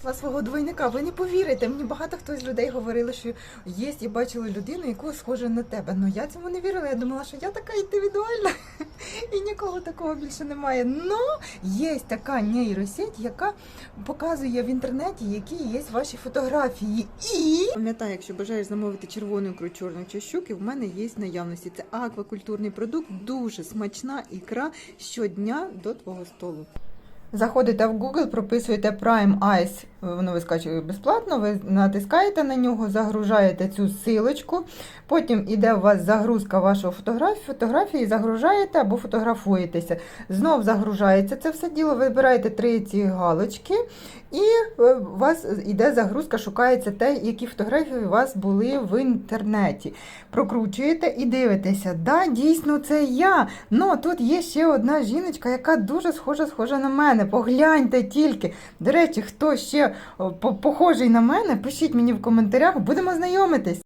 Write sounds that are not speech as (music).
знайшла свого двойника. Ви не повірите, мені багато хто з людей говорили, що є і бачили людину, яку схожа на тебе. Ну я цьому не вірила. Я думала, що я така індивідуальна (laughs) і нікого такого більше немає. Ну є така нейросеть, яка показує в інтернеті, які є ваші фотографії. І пам'ятай, якщо бажаєш замовити червону ікру чорну чи щуки, в мене є наявності. Це аквакультурний продукт, дуже смачна ікра щодня до твого столу. Заходите в Google, прописуєте Prime Ice, воно вискачує безплатно, ви натискаєте на нього, загружаєте цю силочку, потім іде у вас загрузка вашої фотографії, фотографії загружаєте або фотографуєтеся. Знов загружається це все діло, вибираєте три ці галочки, і е, у вас іде загрузка, шукається те, які фотографії у вас були в інтернеті. Прокручуєте і дивитеся, да, дійсно це я. Ну тут є ще одна жіночка, яка дуже схожа схожа на мене. Погляньте тільки. До речі, хто ще похожий на мене, пишіть мені в коментарях, будемо знайомитись.